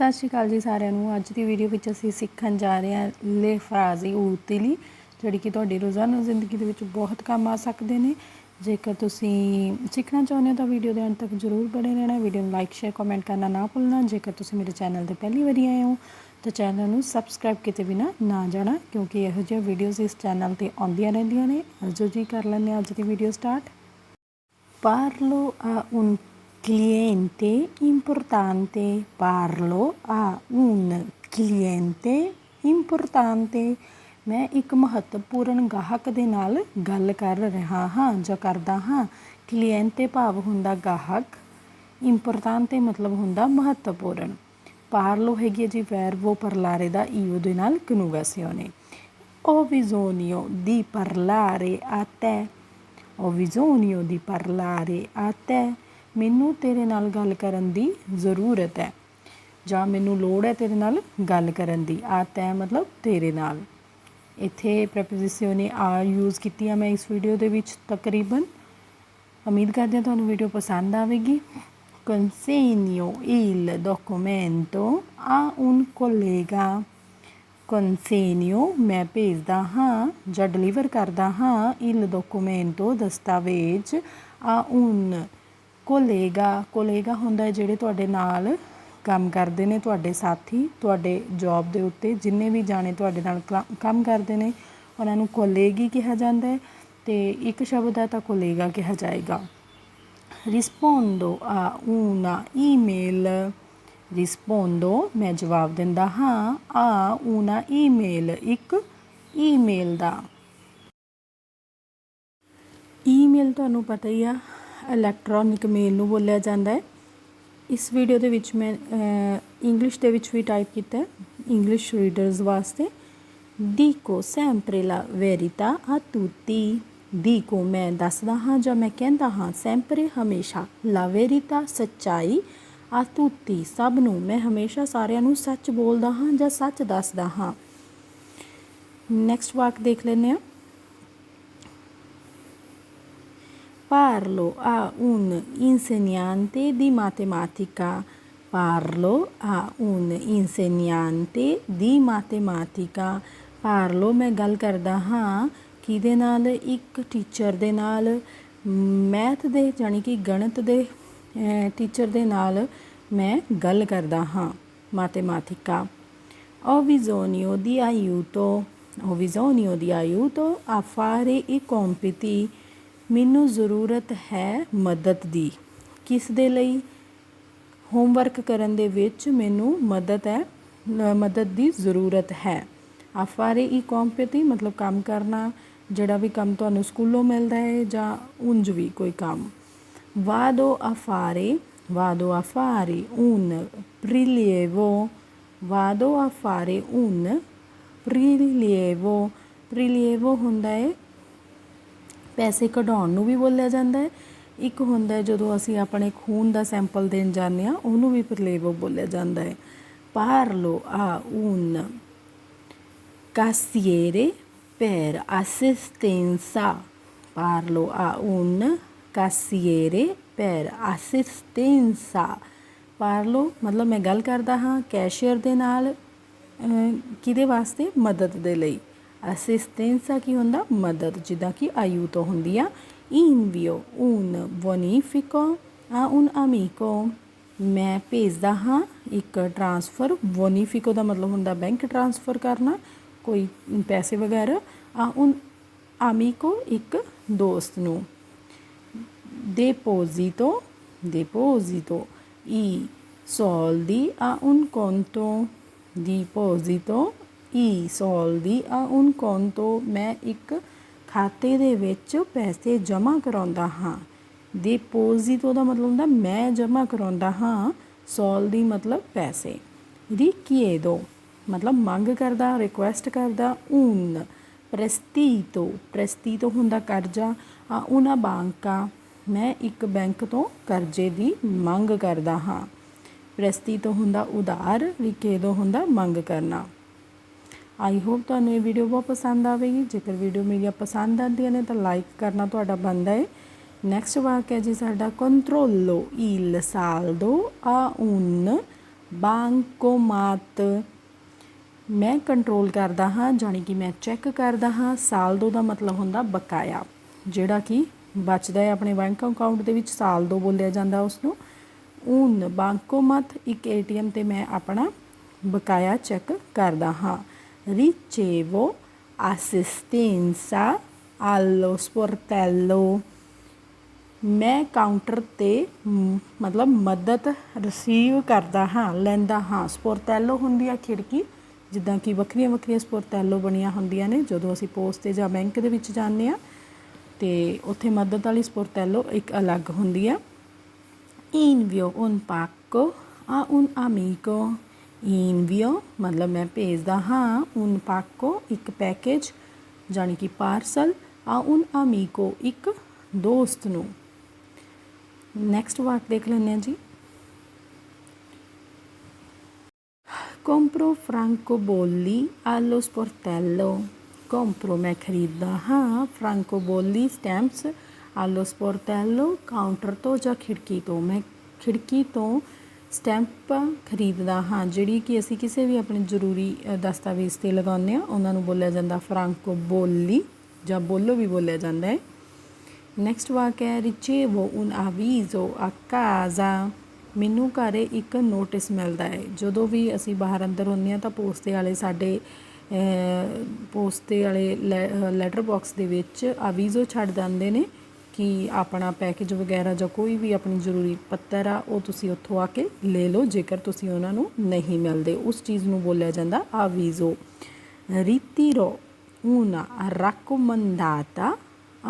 ਸਤਿ ਸ਼੍ਰੀ ਅਕਾਲ ਜੀ ਸਾਰਿਆਂ ਨੂੰ। ਅੱਜ ਦੀ ਵੀਡੀਓ ਵਿੱਚ ਅਸੀਂ ਸਿੱਖਣ ਜਾ ਰਹੇ ਹਾਂ ਲੇ ਫਰਾਜ਼ੀ ਉਤਲੀ ਜਿਹੜੀ ਕਿ ਤੁਹਾਡੀ ਰੋਜ਼ਾਨਾ ਜ਼ਿੰਦਗੀ ਦੇ ਵਿੱਚ ਬਹੁਤ ਕੰਮ ਆ ਸਕਦੇ ਨੇ। ਜੇਕਰ ਤੁਸੀਂ ਸਿੱਖਣਾ ਚਾਹੁੰਦੇ ਹੋ ਤਾਂ ਵੀਡੀਓ ਦੇ ਅੰਤ ਤੱਕ ਜ਼ਰੂਰ ਬਣੇ ਰਹਿਣਾ। ਵੀਡੀਓ ਨੂੰ ਲਾਈਕ ਸ਼ੇਅਰ ਕਮੈਂਟ ਕਰਨਾ ਨਾ ਭੁੱਲਣਾ। ਜੇਕਰ ਤੁਸੀਂ ਮੇਰੇ ਚੈਨਲ ਤੇ ਪਹਿਲੀ ਵਾਰੀ ਆਏ ਹੋ, ਤਾਂ ਚੈਨਲ ਨੂੰ ਸਬਸਕ੍ਰਾਈਬ ਕੀਤੇ ਬਿਨਾ ਨਾ ਜਾਣਾ, ਕਿਉਂਕਿ ਇਹੋ ਜਿਹੀਆਂ ਵੀਡੀਓਜ਼ ਇਸ ਚੈਨਲ ਤੇ ਆਉਂਦੀਆਂ ਰਹਿੰਦੀਆਂ ਨੇ। ਅਜੋ ਜੀ ਕਰ ਲੈਂਦੇ ਹਾਂ ਅੱਜ ਦੀ video start Parlo a un cliente importante, parlo a un cliente importante ਮੈਂ ਇੱਕ ਮਹੱਤਵਪੂਰਨ ਗਾਹਕ ਦੇ ਨਾਲ ਗੱਲ ਕਰ ਰਿਹਾ ਹਾਂ ਜਾਂ ਕਰਦਾ ਹਾਂ ਕਲੀਐਂਟੇ ਭਾਵ ਹੁੰਦਾ ਗਾਹਕ ਇੰਪੋਰਟੈਂਟ ਮਤਲਬ ਹੁੰਦਾ ਮਹੱਤਵਪੂਰਨ ਪਾਰਲੋ ਹੈਗੀ ਜੀ ਵਰਬੋ ਪਰਲਾਰੇ ਦਾ ਈਓ ਦੇ ਨਾਲ ਕਨੁਗਾਸੀਓਨੇ ਹੋ ਬਿਜ਼ੋਨੀਓ ਦੀ ਪਰਲਾਰੇ ਆ te ho bisogno di parlare a te ਮੈਨੂੰ ਤੇਰੇ ਨਾਲ ਗੱਲ ਕਰਨ ਦੀ ਜ਼ਰੂਰਤ ਹੈ। ਜਾਂ ਮੈਨੂੰ ਲੋੜ ਹੈ ਤੇਰੇ ਨਾਲ ਗੱਲ ਕਰਨ ਦੀ। ਆ ਤੈ ਮਤਲਬ ਤੇਰੇ ਨਾਲ। ਇੱਥੇ ਪ੍ਰੈਪੋਜੀਸ਼ਨ ਆ ਯੂਜ਼ ਕੀਤੀ ਆ ਮੈਂ ਇਸ ਵੀਡੀਓ ਦੇ ਵਿੱਚ। ਤਕਰੀਬਨ ਉਮੀਦ ਕਰਦੇ ਹਾਂ ਤੁਹਾਨੂੰ ਵੀਡੀਓ ਪਸੰਦ ਆਵੇਗੀ। Consegno il documento a un collega. Consegno ਮੈਂ ਭੇਜਦਾ ਹਾਂ ਜਾਂ ਡਿਲੀਵਰ ਕਰਦਾ ਹਾਂ il documento ਦਸਤਾਵੇਜ਼ ਆ un ਕੋਲੇਗਾ ਕੋਲੇਗਾ ਹੁੰਦਾ ਜਿਹੜੇ ਤੁਹਾਡੇ ਨਾਲ ਕੰਮ ਕਰਦੇ ਨੇ, ਤੁਹਾਡੇ ਸਾਥੀ, ਤੁਹਾਡੇ ਜੌਬ ਦੇ ਉੱਤੇ ਜਿੰਨੇ ਵੀ ਜਾਣੇ ਤੁਹਾਡੇ ਨਾਲ ਕਲਾ- ਕੰਮ ਕਰਦੇ ਨੇ, ਉਹਨਾਂ ਨੂੰ ਕੋਲੇਗੀ ਕਿਹਾ ਜਾਂਦਾ ਹੈ ਤੇ ਇੱਕ ਸ਼ਬਦ ਹੈ ਤਾਂ ਕੋਲੇਗਾ ਕਿਹਾ ਜਾਏਗਾ। rispondo a una email rispondo ਮੈਂ ਜਵਾਬ ਦਿੰਦਾ ਹਾਂ, ਆ una ਈਮੇਲ, ਇੱਕ ਈਮੇਲ ਦਾ। ਈਮੇਲ ਤੁਹਾਨੂੰ ਪਤਾ ਹੀ ਆ ਇਲੈਕਟ੍ਰੋਨਿਕ ਮੇਲ ਨੂੰ ਬੋਲਿਆ ਜਾਂਦਾ ਹੈ। ਇਸ ਵੀਡੀਓ ਦੇ ਵਿੱਚ ਮੈਂ ਇੰਗਲਿਸ਼ ਦੇ ਵਿੱਚ ਵੀ ਟਾਈਪ ਕੀਤਾ ਇੰਗਲਿਸ਼ ਰੀਡਰਸ ਵਾਸਤੇ। ਦੀ ਕੋ sempre la verità a tutti ਕੋ ਮੈਂ ਦੱਸਦਾ ਹਾਂ ਜਾਂ ਮੈਂ ਕਹਿੰਦਾ ਹਾਂ sempre ਹਮੇਸ਼ਾ la verità ਸੱਚਾਈ a tutti ਸਭ ਨੂੰ ਮੈਂ ਹਮੇਸ਼ਾ ਸਾਰਿਆਂ ਨੂੰ ਸੱਚ ਬੋਲਦਾ ਹਾਂ ਜਾਂ ਸੱਚ ਦੱਸਦਾ ਹਾਂ। ਨੈਕਸਟ ਵਾਕ ਦੇਖ ਲੈਂਦੇ ਹਾਂ। Parlo a un insegnante di matematica. Parlo a un insegnante di matematica. Parlo ਮੈਂ ਗੱਲ ਕਰਦਾ ਹਾਂ ਕਿਹਦੇ ਨਾਲ ਇੱਕ ਟੀਚਰ ਦੇ ਨਾਲ ਮੈਥ ਦੇ ਯਾਨੀ ਕਿ ਗਣਿਤ ਦੇ ਟੀਚਰ ਦੇ ਨਾਲ ਮੈਂ ਗੱਲ ਕਰਦਾ ਹਾਂ matematica. Ho bisogno di aiuto. Ho bisogno di aiuto a fare i compiti. ਮੈਨੂੰ ਜ਼ਰੂਰਤ ਹੈ ਮਦਦ ਦੀ। ਕਿਸ ਦੇ ਲਈ? ਹੋਮਵਰਕ ਕਰਨ ਦੇ ਵਿੱਚ ਮੈਨੂੰ ਮਦਦ ਹੈ ਮਦਦ ਦੀ ਜ਼ਰੂਰਤ ਹੈ। ਆਫਾਰੇ ਈ ਕੰਪੀਟੀ ਮਤਲਬ ਕੰਮ ਕਰਨਾ, ਜਿਹੜਾ ਵੀ ਕੰਮ ਤੁਹਾਨੂੰ ਸਕੂਲੋਂ ਮਿਲਦਾ ਹੈ ਜਾਂ ਉਂਝ ਵੀ ਕੋਈ ਕੰਮ। ਵਾਦੋ ਆਫਾਰੇ ਵਾਦੋ ਆਫਾਰੇ un prelievo ਵਾਦੋ ਆਫਾਰੇ un prelievo prelievo ਹੁੰਦਾ ਹੈ ਪੈਸੇ ਕਢਾਉਣ ਨੂੰ ਵੀ ਬੋਲਿਆ ਜਾਂਦਾ ਹੈ। ਇੱਕ ਹੁੰਦਾ ਜਦੋਂ ਅਸੀਂ ਆਪਣੇ ਖੂਨ ਦਾ ਸੈਂਪਲ ਦੇਣ ਜਾਂਦੇ ਆ ਉਹਨੂੰ ਵੀ ਪ੍ਰਲੇਵੋ ਬੋਲਿਆ ਜਾਂਦਾ ਹੈ। parlo a un cassiere per assistenza parlo a un cassiere per assistenza parlo ਮਤਲਬ ਮੈਂ ਗੱਲ ਕਰਦਾ ਹਾਂ ਕੈਸ਼ੀਅਰ ਦੇ ਨਾਲ ਕਿਹਦੇ ਵਾਸਤੇ? ਮਦਦ ਦੇ ਲਈ। ਅਸਿਸਟੈਂਸਾ ਕੀ ਹੁੰਦਾ ਮਦਦ ਜਿੱਦਾਂ ਕਿ ਆਯੂ ਤੋਂ ਹੁੰਦੀ ਆ invio, un, bonifico ਆ un ਅਮੀਕੋ ਮੈਂ ਭੇਜਦਾ ਹਾਂ ਇੱਕ ਟ੍ਰਾਂਸਫਰ ਬੋਨੀਫਿਕੋ ਦਾ ਮਤਲਬ ਹੁੰਦਾ ਬੈਂਕ ਟ੍ਰਾਂਸਫਰ ਕਰਨਾ ਕੋਈ ਪੈਸੇ ਵਗੈਰਾ ਆ un ਅਮੀਕੋ ਇੱਕ ਦੋਸਤ ਨੂੰ deposito deposito, i soldi, a un conto deposito i soldi a un conto ਮੈਂ ਇੱਕ ਖਾਤੇ ਦੇ ਵਿੱਚ ਪੈਸੇ ਜਮ੍ਹਾਂ ਕਰਾਉਂਦਾ ਹਾਂ। deposito ਦਾ ਮਤਲਬ ਹੁੰਦਾ ਮੈਂ ਜਮ੍ਹਾਂ ਕਰਾਉਂਦਾ ਹਾਂ soldi ਮਤਲਬ ਪੈਸੇ। richiedo ਮਤਲਬ ਮੰਗ ਕਰਦਾ ਰਿਕੁਐਸਟ ਕਰਦਾ un prestito prestito ਹੁੰਦਾ ਕਰਜ਼ਾ। ਆ una banca ਮੈਂ ਇੱਕ ਬੈਂਕ ਤੋਂ ਕਰਜ਼ੇ ਦੀ ਮੰਗ ਕਰਦਾ ਹਾਂ। prestito ਹੁੰਦਾ ਉਧਾਰ। richiedo ਹੁੰਦਾ ਮੰਗ ਕਰਨਾ। ਆਈ ਹੋਪ ਤੁਹਾਨੂੰ ਇਹ ਵੀਡੀਓ ਬਹੁਤ ਪਸੰਦ ਆਵੇਗੀ। ਜੇਕਰ ਵੀਡੀਓ ਮੇਰੀਆਂ ਪਸੰਦ ਆਉਂਦੀਆਂ ਨੇ ਤਾਂ ਲਾਈਕ ਕਰਨਾ ਤੁਹਾਡਾ ਬਣਦਾ ਹੈ। ਨੈਕਸਟ ਵਾਕ ਹੈ ਜੀ ਸਾਡਾ ਕੰਟਰੋਲੋ il saldo a un bancomat ਮੈਂ ਕੰਟਰੋਲ ਕਰਦਾ ਹਾਂ, ਜਾਣੀ ਕਿ ਮੈਂ ਚੈੱਕ ਕਰਦਾ ਹਾਂ। ਸਾਲਦੋ ਦਾ ਮਤਲਬ ਹੁੰਦਾ ਬਕਾਇਆ, ਜਿਹੜਾ ਕਿ ਬਚਦਾ ਹੈ ਆਪਣੇ ਬੈਂਕ ਅਕਾਊਂਟ ਦੇ ਵਿੱਚ। ਸਾਲਦੋ ਬੋਲਿਆ ਜਾਂਦਾ ਉਸ ਨੂੰ ਉਨ bancomat ਇੱਕ ਏਟੀਐਮ ਤੇ ਮੈਂ ਆਪਣਾ ਬਕਾਇਆ ਚੈੱਕ ਕਰਦਾ ਹਾਂ। Ricevo assistenza allo sportello. ਮੈਂ ਕਾਊਂਟਰ ਤੇ ਮਤਲਬ ਮਦਦ ਰਿਸੀਵ ਕਰਦਾ ਹਾਂ, ਲੈਂਦਾ ਹਾਂ। ਸਪੋਰਟੈਲੋ ਹੁੰਦੀ ਆ ਖਿੜਕੀ, ਜਿੱਦਾਂ ਕਿ ਵੱਖਰੀਆਂ ਵੱਖਰੀਆਂ ਸਪੋਰਟੈਲੋ ਬਣੀਆਂ ਹੁੰਦੀਆਂ ਨੇ, ਜਦੋਂ ਅਸੀਂ ਪੋਸਟ ਤੇ ਜਾਂ ਬੈਂਕ ਦੇ ਵਿੱਚ ਜਾਂਦੇ ਆ ਤੇ ਉੱਥੇ ਮਦਦ ਵਾਲੀ ਸਪੋਰਟੈਲੋ ਇੱਕ ਅਲੱਗ ਹੁੰਦੀ ਆ। Invio un pacco ਆ un amico ਈਨਵੀਓ ਮਤਲਬ ਮੈਂ ਭੇਜਦਾ ਹਾਂ ਉਨ ਪਾਕੋ ਇੱਕ ਪੈਕੇਜ ਜਾਨੀ ਕਿ ਪਾਰਸਲ ਆ ਉਨ ਅਮੀਕੋ ਇੱਕ ਦੋਸਤ ਨੂੰ ਨੈਕਸਟ ਵਾਕ ਦੇਖ ਲੈਂਦੇ ਹਾਂ ਜੀ ਕੰਪਰੋ ਫ੍ਰਾਂਕੋ ਬੋਲੀ ਆਲੋ ਸਪੋਰਟੈਲੋ ਕੰਪਰੋ ਮੈਂ ਖਰੀਦਦਾ ਹਾਂ ਫ੍ਰਾਂਕੋ ਬੋਲੀ ਸਟੈਂਪਸ ਆਲੋ ਸਪੋਰਟੈਲੋ ਕਾਊਂਟਰ ਤੋਂ ਜਾਂ ਖਿੜਕੀ ਤੋਂ ਮੈਂ ਖਿੜਕੀ ਤੋਂ ਸਟੈਂਪਾਂ ਖਰੀਦਦਾ ਹਾਂ, ਜਿਹੜੀ ਕਿ ਅਸੀਂ ਕਿਸੇ ਵੀ ਆਪਣੇ ਜ਼ਰੂਰੀ ਦਸਤਾਵੇਜ਼ ਤੇ ਲਗਾਉਂਦੇ ਆ ਉਹਨਾਂ ਨੂੰ ਬੋਲਿਆ ਜਾਂਦਾ ਫਰਾਂਕੋ ਬੋਲੀ, ਜਾਂ ਬੋਲੋ ਵੀ ਬੋਲਿਆ ਜਾਂਦਾ ਹੈ। ਨੈਕਸਟ ਵਾਕ ਹੈ ricevo un avviso a casa ਮੈਨੂੰ ਘਰੇ ਇੱਕ ਨੋਟਿਸ ਮਿਲਦਾ ਹੈ। ਜਦੋਂ ਵੀ ਅਸੀਂ ਬਾਹਰ ਅੰਦਰ ਹੁੰਦੇ ਹਾਂ, ਤਾਂ ਪੋਸਤੇ ਵਾਲੇ ਸਾਡੇ ਪੋਸਤੇ ਵਾਲੇ ਲੈਟਰ ਬਾਕਸ ਦੇ ਵਿੱਚ ਆਵੀਜ਼ੋ ਛੱਡ ਦਿੰਦੇ ਨੇ। ਕਿ ਆਪਣਾ ਪੈਕੇਜ ਵਗੈਰਾ ਜਾਂ ਕੋਈ ਵੀ ਆਪਣੀ ਜ਼ਰੂਰੀ ਪੱਤਰ ਆ, ਉਹ ਤੁਸੀਂ ਉੱਥੋਂ ਆ ਕੇ ਲੈ ਲਓ, ਜੇਕਰ ਤੁਸੀਂ ਉਹਨਾਂ ਨੂੰ ਨਹੀਂ ਮਿਲਦੇ। ਉਸ ਚੀਜ਼ ਨੂੰ ਬੋਲਿਆ ਜਾਂਦਾ ਆਵੀਜ਼ੋ। ritiro una raccomandata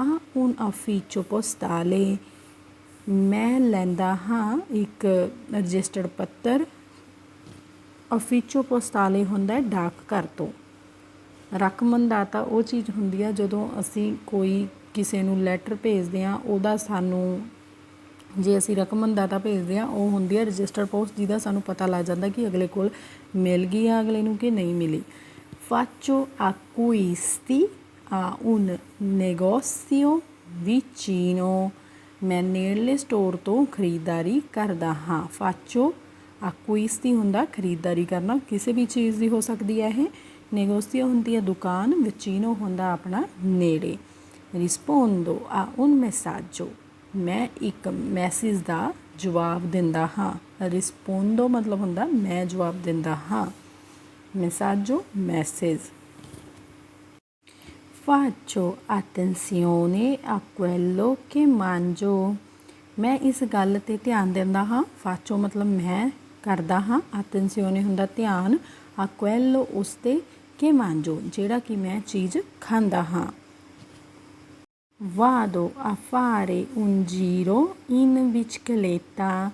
a un ufficio postale ਮੈਂ ਲੈਂਦਾ ਹਾਂ ਇੱਕ ਰਜਿਸਟਰਡ ਪੱਤਰ। ਅਫੀਚੋ ਪੋਸਟਾਲੇ ਹੁੰਦਾ ਹੈ ਡਾਕ ਘਰ ਤੋਂ। ਰਕਮੰਦਾਤਾ ਉਹ ਚੀਜ਼ ਹੁੰਦੀ ਆ ਜਦੋਂ ਅਸੀਂ ਕੋਈ ਕਿਸੇ ਨੂੰ ਲੈਟਰ ਭੇਜਦੇ ਆ ਉਹਦਾ ਸਾਨੂੰ, ਜੇ ਅਸੀਂ ਰਕਮੰਦਾਤਾ ਭੇਜਦੇ ਆ ਉਹ ਹੁੰਦੀ ਆ ਰਜਿਸਟਰਡ ਪੋਸਟ ਜਿਹਦਾ ਸਾਨੂੰ ਪਤਾ ਲੱਗ ਜਾਂਦਾ ਕਿ ਅਗਲੇ ਕੋਲ ਮਿਲ ਗਈ ਆ, ਅਗਲੇ ਨੂੰ ਕਿ ਨਹੀਂ ਮਿਲੀ। faccio acquisti a un negozio vicino ਮੈਂ ਨੇੜਲੇ ਸਟੋਰ ਤੋਂ ਖਰੀਦਦਾਰੀ ਕਰਦਾ ਹਾਂ। ਫਾਚੋ acquisti ਹੁੰਦਾ ਖਰੀਦਦਾਰੀ ਕਰਨਾ, ਕਿਸੇ ਵੀ ਚੀਜ਼ ਦੀ ਹੋ ਸਕਦੀ ਹੈ ਇਹ। ਨੇਗੋਸੀਓ ਹੁੰਦੀ ਹੈ ਦੁਕਾਨ ਵਿਚੀਨੋ ਹੁੰਦਾ ਆਪਣਾ ਨੇੜੇ। ਰਿਸਪੋਂਦੋ ਆ un messaggio ਮੈਂ ਇੱਕ ਮੈਸੇਜ ਦਾ ਜਵਾਬ ਦਿੰਦਾ ਹਾਂ ਰਿਸਪੋਂਦੋ ਮਤਲਬ ਹੁੰਦਾ ਮੈਂ ਜਵਾਬ ਦਿੰਦਾ ਹਾਂ messaggio message faccio attenzione a quello che mangio ਮੈਂ ਇਸ ਗੱਲ ਤੇ ਧਿਆਨ ਦਿੰਦਾ ਹਾਂ faccio ਮਤਲਬ ਮੈਂ ਕਰਦਾ ਹਾਂ attenzione ਹੁੰਦਾ ਧਿਆਨ a quello ਉਸ ਤੇ ਕਿ ਮੰਜੋ ਜਿਹੜਾ ਕਿ ਮੈਂ ਚੀਜ਼ ਖਾਂਦਾ ਹਾਂ vado a fare un giro in bicicletta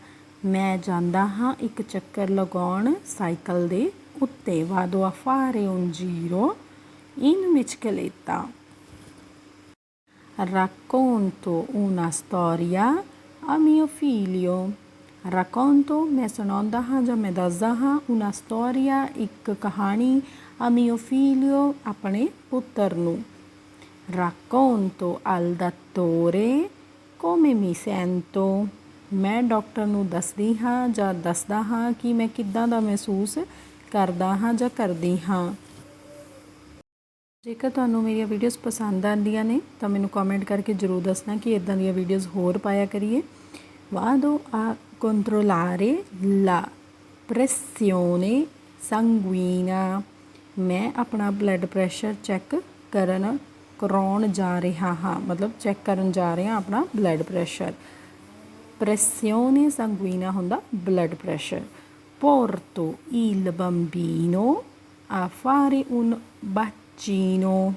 ਮੈਂ ਜਾਂਦਾ ਹਾਂ ਇੱਕ ਚੱਕਰ ਲਗਾਉਣ ਸਾਈਕਲ ਦੇ ਉੱਤੇ vado a fare un giro in bicicletta racconto una storia a mio figlio racconto ਮੈਂ ਸੁਣਾਉਂਦਾ ਹਾਂ ਜਾਂ ਮੈਂ ਦੱਸਦਾ ਹਾਂ una storia ਇੱਕ ਕਹਾਣੀ a mio figlio ਆਪਣੇ ਪੁੱਤਰ ਨੂੰ racconto al dottore come mi sento. ਮੈਂ ਡਾਕਟਰ ਨੂੰ ਦੱਸਦੀ ਹਾਂ ਜਾਂ ਦੱਸਦਾ ਹਾਂ ਕਿ ਮੈਂ ਕਿੱਦਾਂ ਦਾ ਮਹਿਸੂਸ ਕਰਦਾ ਹਾਂ ਜਾਂ ਕਰਦੀ ਹਾਂ। ਜੇਕਰ ਤੁਹਾਨੂੰ ਮੇਰੀਆਂ ਵੀਡੀਓਜ਼ ਪਸੰਦ ਆਉਂਦੀਆਂ ਨੇ, ਤਾਂ ਮੈਨੂੰ ਕਮੈਂਟ ਕਰਕੇ ਜਰੂਰ ਦੱਸਣਾ ਕਿ ਇਦਾਂ ਦੀਆਂ ਵੀਡੀਓਜ਼ ਹੋਰ ਪਾਇਆ ਕਰੀਏ। vado ਆ ਕੰਟਰੋਲਾਰੇ ਲਾ ਪ੍ਰੈਸਿਓਨੇ sanguina ਮੈਂ ਆਪਣਾ ਬਲੱਡ ਪ੍ਰੈਸ਼ਰ ਚੈੱਕ ਕਰਨ ਕਰਾਉਣ ਜਾ ਰਿਹਾ ਹਾਂ, ਮਤਲਬ ਚੈੱਕ ਕਰਨ ਜਾ ਰਿਹਾ ਆਪਣਾ ਬਲੱਡ ਪ੍ਰੈਸ਼ਰ pressione sanguina ਹੁੰਦਾ blood pressure porto il bambino a fare un vaccino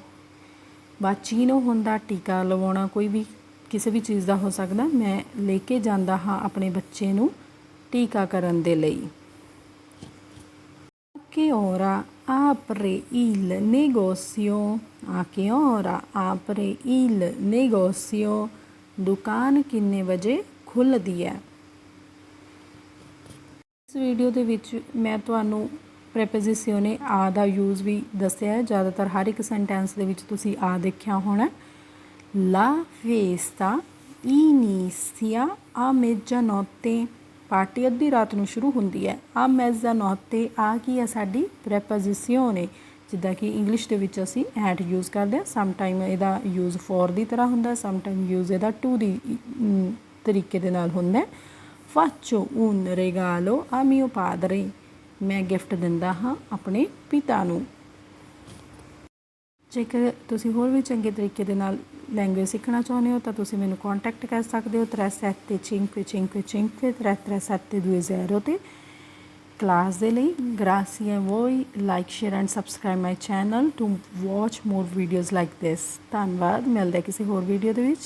vaccino ਹੁੰਦਾ ਟੀਕਾ ਲਵਾਉਣਾ, ਕੋਈ ਵੀ ਕਿਸੇ ਵੀ ਚੀਜ਼ ਦਾ ਹੋ ਸਕਦਾ। ਮੈਂ ਲੈ ਕੇ ਜਾਂਦਾ ਹਾਂ ਆਪਣੇ ਬੱਚੇ ਨੂੰ ਟੀਕਾਕਰਨ ਦੇ ਲਈ। Che ora apre il negozio, a che ora apre il negozio, ਦੁਕਾਨ ਕਿੰਨੇ ਵਜੇ ਖੁੱਲਦੀ ਹੈ ਇਸ ਵੀਡੀਓ ਦੇ ਵਿੱਚ ਮੈਂ ਤੁਹਾਨੂੰ ਪ੍ਰੈਪੋਜੀਸ਼ਨੇ ਆ ਦਾ ਯੂਜ਼ ਵੀ ਦੱਸਿਆ ਹੈ ਜ਼ਿਆਦਾਤਰ ਹਰ ਇੱਕ ਸੈਂਟੈਂਸ ਦੇ ਵਿੱਚ ਤੁਸੀਂ ਆ ਦੇਖਿਆ ਹੋਣਾ ਲਾ ਫੇਸਟਾ ਇਨੀਸੀਆ a mezzanotte ਪਾਰਟੀ ਅੱਧੀ ਰਾਤ ਨੂੰ ਸ਼ੁਰੂ ਹੁੰਦੀ ਹੈ। ਆ ਮੈਜ਼ਾਨੋਤੇ ਆ ਕੀ ਹੈ ਸਾਡੀ ਪ੍ਰੈਪੋਜੀਸ਼ਨ ਜਿੱਦਾਂ ਕਿ ਇੰਗਲਿਸ਼ ਦੇ ਵਿੱਚ ਅਸੀਂ ਐਟ ਯੂਜ਼ ਕਰਦੇ ਹਾਂ। ਸਮ ਟਾਈਮ ਇਹਦਾ ਯੂਜ਼ ਫੋਰ ਦੀ ਤਰ੍ਹਾਂ ਹੁੰਦਾ ਸਮ ਟਾਈਮ ਯੂਜ਼ ਇਹਦਾ ਟੂ ਦੀ ਤਰੀਕੇ ਦੇ ਨਾਲ ਹੁੰਦਾ ਫਾਚੋ un regalo a mio padre ਮੈਂ ਗਿਫਟ ਦਿੰਦਾ ਹਾਂ ਆਪਣੇ ਪਿਤਾ ਨੂੰ। ਜੇਕਰ ਤੁਸੀਂ ਹੋਰ ਵੀ ਚੰਗੇ ਤਰੀਕੇ ਦੇ ਨਾਲ ਲੈਂਗੁਏਜ ਸਿੱਖਣਾ ਚਾਹੁੰਦੇ ਹੋ, ਤਾਂ ਤੁਸੀਂ ਮੈਨੂੰ ਕੰਟੈਕਟ ਕਰ ਸਕਦੇ ਹੋ 3755533720 ਤੇ ਕਲਾਸ ਦੇ ਲਈ grazie a voi like, share and subscribe my channel to watch more videos like this. ਧੰਨਵਾਦ, ਮਿਲਦੇ ਕਿਸੇ ਹੋਰ ਵੀਡੀਓ ਦੇ ਵਿੱਚ।